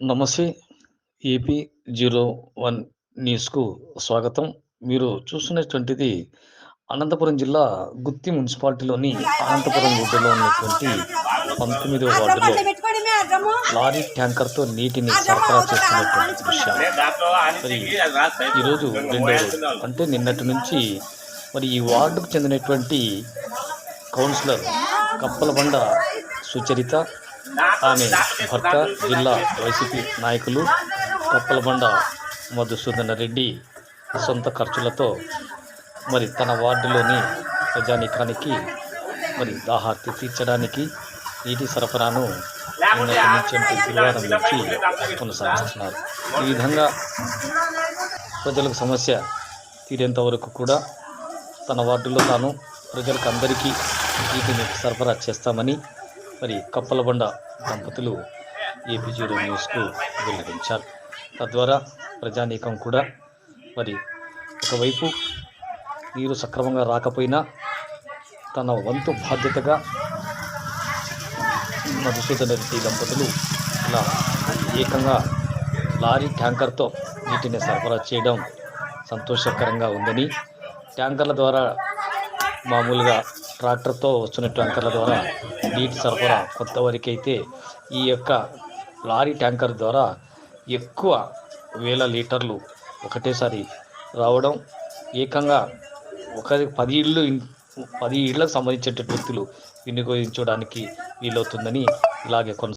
నమస్తే AP zero one న్యూస్కు స్వాగతం. మీరు చూస్తున్నటువంటిది అనంతపురం జిల్లా గుత్తి మున్సిపాలిటీలోని అనంతపురం రోడ్డులో ఉన్నటువంటి పంతొమ్మిదవ వార్డులో లారీ ట్యాంకర్తో నీటిని సరఫరా చేస్తున్నటువంటి మరి ఈరోజు రెండో రోజు అంటే నిన్నటి నుంచి మరి ఈ వార్డుకు చెందినటువంటి కౌన్సిలర్ కప్పలబండ సుచరిత ఆమె భర్త జిల్లా వైసీపీ నాయకులు కప్పలబండ మధుసూదన రెడ్డి సొంత ఖర్చులతో మరి తన వార్డులోని ప్రజానీకానికి మరి దాహార్తి తీర్చడానికి నీటి సరఫరాను నిన్నటి నుంచి కొనసాగిస్తున్నారు. ఈ విధంగా ప్రజలకు సమస్య తీరేంత వరకు కూడా తన వార్డులో తాను ప్రజలకు అందరికీ నీటిని సరఫరా చేస్తామని మరి కప్పలబండ దంపతులు ఏపీ జీరో న్యూస్కు వెల్లడించారు. తద్వారా ప్రజానీకం కూడా మరి ఒకవైపు నీరు సక్రమంగా రాకపోయినా తన వంతు బాధ్యతగా మధుసూదన రెడ్డి దంపతులు ఇలా ఏకంగా లారీ ట్యాంకర్తో నీటిని సరఫరా చేయడం సంతోషకరంగా ఉందని ట్యాంకర్ల ద్వారా మామూలుగా ట్రాక్టర్తో వస్తున్న ట్యాంకర్ల ద్వారా నీటి సరఫరా కొంతవరకైతే ఈ యొక్క లారీ ట్యాంకర్ ద్వారా ఎక్కువ వేల లీటర్లు ఒకటేసారి రావడం ఏకంగా ఒక పది ఇళ్ళు పది ఇళ్ళకు సంబంధించిన వ్యక్తులు వినియోగించడానికి వీలవుతుందని ఇలాగే కొనసాగుతుంది